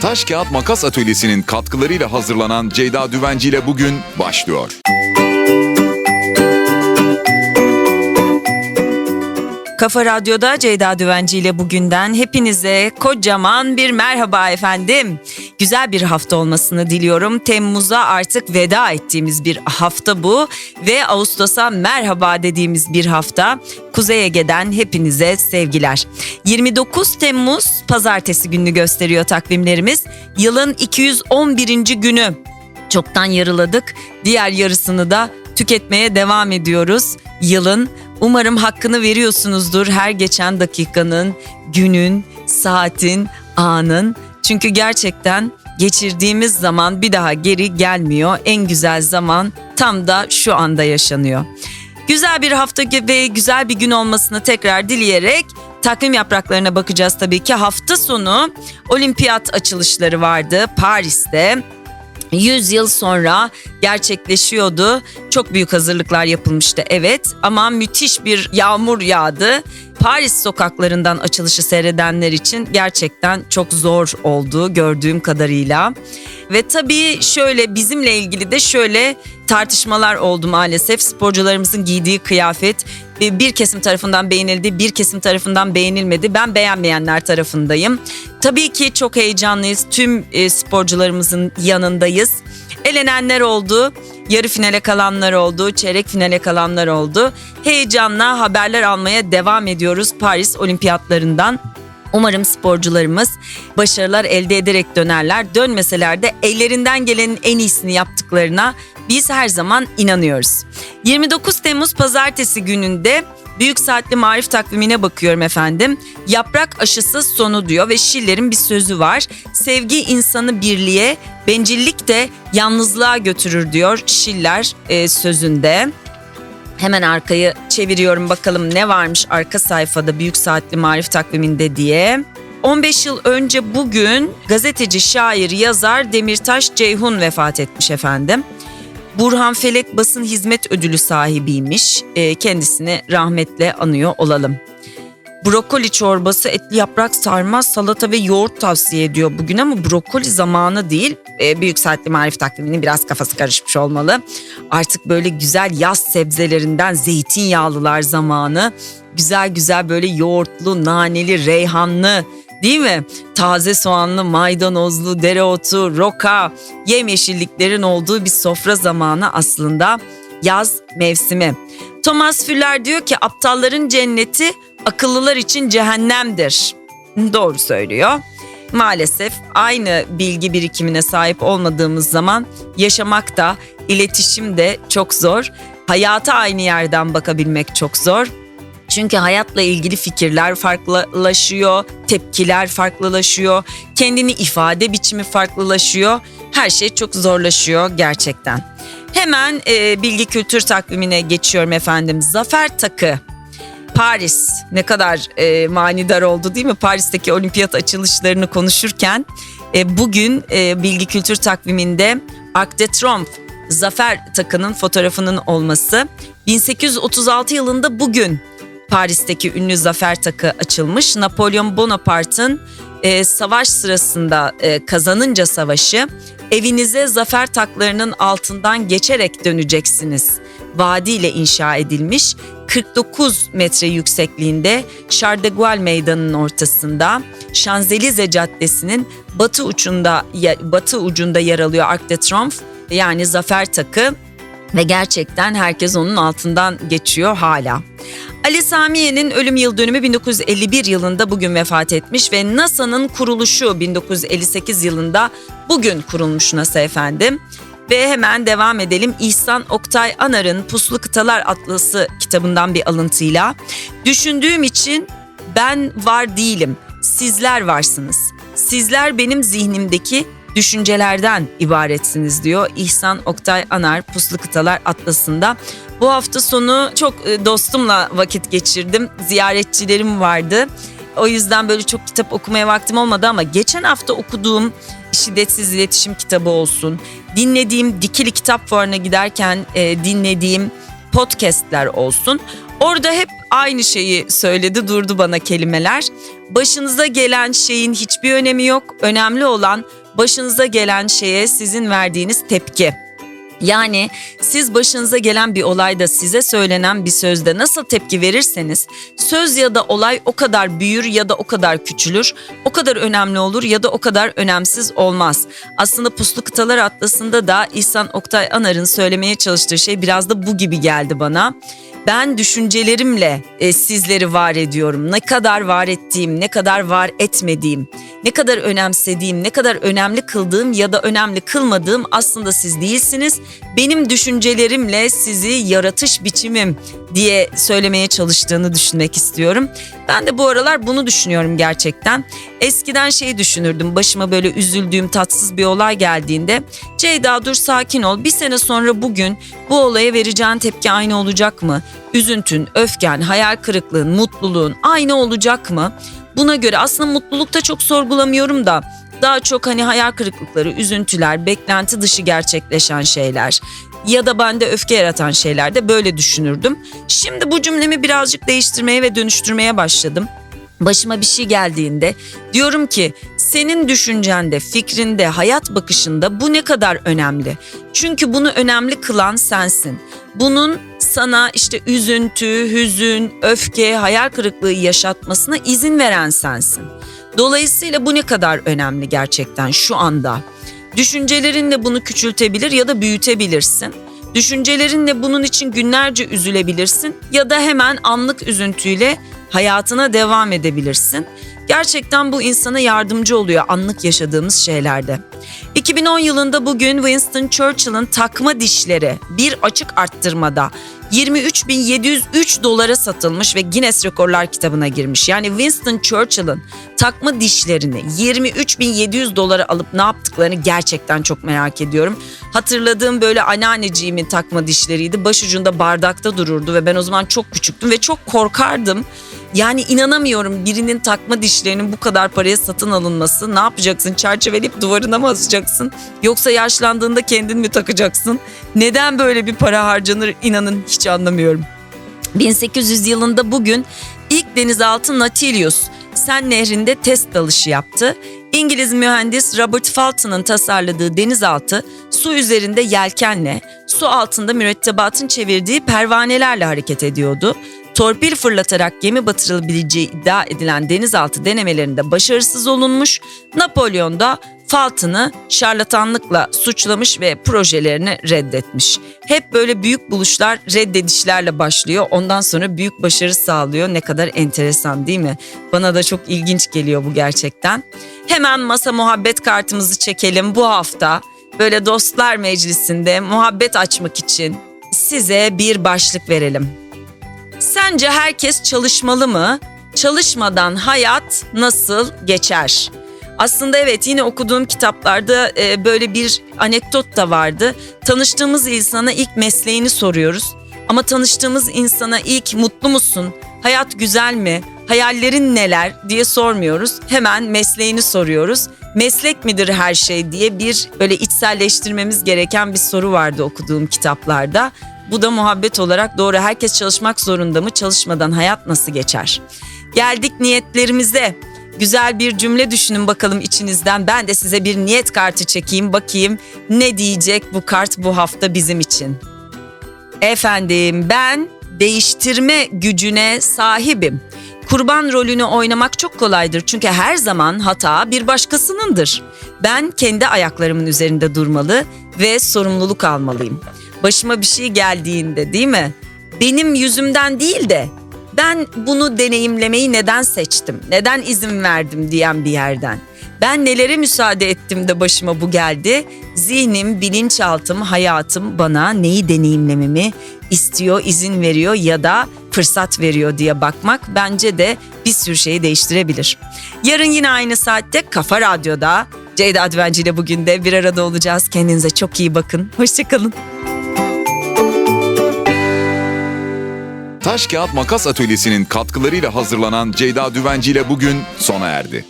Taş Kağıt Makas Atölyesi'nin katkılarıyla hazırlanan Ceyda Düvenci ile bugün başlıyor. Kafa Radyo'da Ceyda Düvenci ile bugünden hepinize kocaman bir merhaba efendim. Güzel bir hafta olmasını diliyorum. Temmuz'a artık veda ettiğimiz bir hafta bu ve Ağustos'a merhaba dediğimiz bir hafta. Kuzey Ege'den hepinize sevgiler. 29 Temmuz pazartesi gününü gösteriyor takvimlerimiz. Yılın 211. günü. Çoktan yarıladık. Diğer yarısını da tüketmeye devam ediyoruz yılın. Umarım hakkını veriyorsunuzdur her geçen dakikanın, günün, saatin, anın. Çünkü gerçekten geçirdiğimiz zaman bir daha geri gelmiyor. En güzel zaman tam da şu anda yaşanıyor. Güzel bir hafta ve güzel bir gün olmasını tekrar dileyerek takvim yapraklarına bakacağız tabii ki. Hafta sonu olimpiyat açılışları vardı Paris'te. 100 yıl sonra gerçekleşiyordu. Çok büyük hazırlıklar yapılmıştı evet ama müthiş bir yağmur yağdı. Paris sokaklarından açılışı seyredenler için gerçekten çok zor oldu gördüğüm kadarıyla. Ve tabii şöyle bizimle ilgili de şöyle tartışmalar oldu maalesef. Sporcularımızın giydiği kıyafet bir kesim tarafından beğenildi, bir kesim tarafından beğenilmedi. Ben beğenmeyenler tarafındayım. Tabii ki çok heyecanlıyız. Tüm e, sporcularımızın yanındayız. Elenenler oldu, yarı finale kalanlar oldu, çeyrek finale kalanlar oldu. Heyecanla haberler almaya devam ediyoruz Paris Olimpiyatlarından. Umarım sporcularımız başarılar elde ederek dönerler. Dönmeseler de ellerinden gelenin en iyisini yaptıklarına biz her zaman inanıyoruz. 29 Temmuz pazartesi gününde Büyük Saatli Marif takvimine bakıyorum efendim. Yaprak aşısı sonu diyor ve Schiller'in bir sözü var. Sevgi insanı birliğe, bencillik de yalnızlığa götürür diyor Schiller e, sözünde. Hemen arkayı çeviriyorum bakalım ne varmış arka sayfada Büyük Saatli Marif takviminde diye. 15 yıl önce bugün gazeteci, şair, yazar Demirtaş Ceyhun vefat etmiş efendim. Burhan Felek basın hizmet ödülü sahibiymiş. E, kendisini rahmetle anıyor olalım. Brokoli çorbası, etli yaprak sarma, salata ve yoğurt tavsiye ediyor bugün ama brokoli zamanı değil. E, Büyük Saatli Marif takviminin biraz kafası karışmış olmalı. Artık böyle güzel yaz sebzelerinden zeytinyağlılar zamanı. Güzel güzel böyle yoğurtlu, naneli, reyhanlı değil mi? Taze soğanlı, maydanozlu, dereotu, roka, yemyeşilliklerin olduğu bir sofra zamanı aslında yaz mevsimi. Thomas Füller diyor ki aptalların cenneti akıllılar için cehennemdir. Doğru söylüyor. Maalesef aynı bilgi birikimine sahip olmadığımız zaman yaşamak da, iletişim de çok zor. Hayata aynı yerden bakabilmek çok zor. Çünkü hayatla ilgili fikirler farklılaşıyor, tepkiler farklılaşıyor, kendini ifade biçimi farklılaşıyor. Her şey çok zorlaşıyor gerçekten. Hemen e, bilgi kültür takvimine geçiyorum efendim. Zafer takı. Paris ne kadar e, manidar oldu değil mi? Paris'teki olimpiyat açılışlarını konuşurken e, bugün e, bilgi kültür takviminde Arc de Triomphe zafer takının fotoğrafının olması 1836 yılında bugün Paris'teki ünlü zafer takı açılmış. Napolyon Bonaparte'ın e, savaş sırasında e, kazanınca savaşı evinize zafer taklarının altından geçerek döneceksiniz. Vaadiyle inşa edilmiş 49 metre yüksekliğinde Charles Meydanı'nın ortasında Şanzelize Caddesi'nin batı ucunda batı ucunda yer alıyor Arc de Triomphe yani zafer takı ve gerçekten herkes onun altından geçiyor hala. Ali Samiye'nin ölüm yıl dönümü 1951 yılında bugün vefat etmiş ve NASA'nın kuruluşu 1958 yılında bugün kurulmuş NASA efendim. Ve hemen devam edelim. İhsan Oktay Anar'ın Puslu Kıtalar Atlası kitabından bir alıntıyla. Düşündüğüm için ben var değilim. Sizler varsınız. Sizler benim zihnimdeki düşüncelerden ibaretsiniz diyor İhsan Oktay Anar Puslu Kıtalar Atlası'nda. Bu hafta sonu çok e, dostumla vakit geçirdim. Ziyaretçilerim vardı. O yüzden böyle çok kitap okumaya vaktim olmadı ama geçen hafta okuduğum şiddetsiz iletişim kitabı olsun. Dinlediğim Dikili Kitap Fuarı'na giderken e, dinlediğim podcastler olsun. Orada hep aynı şeyi söyledi durdu bana kelimeler. Başınıza gelen şeyin hiçbir önemi yok. Önemli olan başınıza gelen şeye sizin verdiğiniz tepki. Yani siz başınıza gelen bir olayda size söylenen bir sözde nasıl tepki verirseniz söz ya da olay o kadar büyür ya da o kadar küçülür, o kadar önemli olur ya da o kadar önemsiz olmaz. Aslında Puslu Kıtalar Atlası'nda da İhsan Oktay Anar'ın söylemeye çalıştığı şey biraz da bu gibi geldi bana. Ben düşüncelerimle e, sizleri var ediyorum. Ne kadar var ettiğim, ne kadar var etmediğim, ne kadar önemsediğim, ne kadar önemli kıldığım ya da önemli kılmadığım aslında siz değilsiniz. Benim düşüncelerimle sizi yaratış biçimim diye söylemeye çalıştığını düşünmek istiyorum. Ben de bu aralar bunu düşünüyorum gerçekten. Eskiden şey düşünürdüm başıma böyle üzüldüğüm tatsız bir olay geldiğinde Ceyda dur sakin ol bir sene sonra bugün bu olaya vereceğin tepki aynı olacak mı? Üzüntün, öfken, hayal kırıklığın, mutluluğun aynı olacak mı? Buna göre aslında mutlulukta çok sorgulamıyorum da daha çok hani hayal kırıklıkları, üzüntüler, beklenti dışı gerçekleşen şeyler ya da bende öfke yaratan şeyler de böyle düşünürdüm. Şimdi bu cümlemi birazcık değiştirmeye ve dönüştürmeye başladım. Başıma bir şey geldiğinde diyorum ki senin düşüncende, fikrinde, hayat bakışında bu ne kadar önemli? Çünkü bunu önemli kılan sensin. Bunun sana işte üzüntü, hüzün, öfke, hayal kırıklığı yaşatmasına izin veren sensin. Dolayısıyla bu ne kadar önemli gerçekten şu anda. Düşüncelerinle bunu küçültebilir ya da büyütebilirsin. Düşüncelerinle bunun için günlerce üzülebilirsin ya da hemen anlık üzüntüyle hayatına devam edebilirsin. Gerçekten bu insana yardımcı oluyor anlık yaşadığımız şeylerde. 2010 yılında bugün Winston Churchill'ın takma dişleri bir açık arttırmada 23.703 dolara satılmış ve Guinness Rekorlar kitabına girmiş. Yani Winston Churchill'ın takma dişlerini 23.700 dolara alıp ne yaptıklarını gerçekten çok merak ediyorum. Hatırladığım böyle anneanneciğimin takma dişleriydi. Başucunda bardakta dururdu ve ben o zaman çok küçüktüm ve çok korkardım. Yani inanamıyorum birinin takma dişlerinin bu kadar paraya satın alınması. Ne yapacaksın? Çerçeveleyip duvarına mı asacaksın? Yoksa yaşlandığında kendin mi takacaksın? Neden böyle bir para harcanır inanın hiç anlamıyorum. 1800 yılında bugün ilk denizaltı Nautilus Sen Nehri'nde test dalışı yaptı. İngiliz mühendis Robert Fulton'ın tasarladığı denizaltı su üzerinde yelkenle, su altında mürettebatın çevirdiği pervanelerle hareket ediyordu. Torpil fırlatarak gemi batırılabileceği iddia edilen denizaltı denemelerinde başarısız olunmuş. Napolyon da Fulton'ı şarlatanlıkla suçlamış ve projelerini reddetmiş. Hep böyle büyük buluşlar reddedişlerle başlıyor. Ondan sonra büyük başarı sağlıyor. Ne kadar enteresan değil mi? Bana da çok ilginç geliyor bu gerçekten. Hemen masa muhabbet kartımızı çekelim bu hafta. Böyle dostlar meclisinde muhabbet açmak için size bir başlık verelim. Sence herkes çalışmalı mı? Çalışmadan hayat nasıl geçer? Aslında evet yine okuduğum kitaplarda e, böyle bir anekdot da vardı. Tanıştığımız insana ilk mesleğini soruyoruz. Ama tanıştığımız insana ilk mutlu musun? Hayat güzel mi? Hayallerin neler diye sormuyoruz. Hemen mesleğini soruyoruz. Meslek midir her şey diye bir böyle içselleştirmemiz gereken bir soru vardı okuduğum kitaplarda. Bu da muhabbet olarak doğru. Herkes çalışmak zorunda mı? Çalışmadan hayat nasıl geçer? Geldik niyetlerimize. Güzel bir cümle düşünün bakalım içinizden. Ben de size bir niyet kartı çekeyim bakayım ne diyecek bu kart bu hafta bizim için. Efendim ben değiştirme gücüne sahibim. Kurban rolünü oynamak çok kolaydır çünkü her zaman hata bir başkasınındır. Ben kendi ayaklarımın üzerinde durmalı ve sorumluluk almalıyım. Başıma bir şey geldiğinde değil mi? Benim yüzümden değil de ben bunu deneyimlemeyi neden seçtim? Neden izin verdim diyen bir yerden. Ben nelere müsaade ettim de başıma bu geldi? Zihnim, bilinçaltım, hayatım bana neyi deneyimlememi istiyor, izin veriyor ya da fırsat veriyor diye bakmak bence de bir sürü şeyi değiştirebilir. Yarın yine aynı saatte Kafa Radyo'da Ceyda Düvenci ile bugün de bir arada olacağız. Kendinize çok iyi bakın. Hoşçakalın. Taş Kağıt Makas Atölyesi'nin katkılarıyla hazırlanan Ceyda Düvenci ile bugün sona erdi.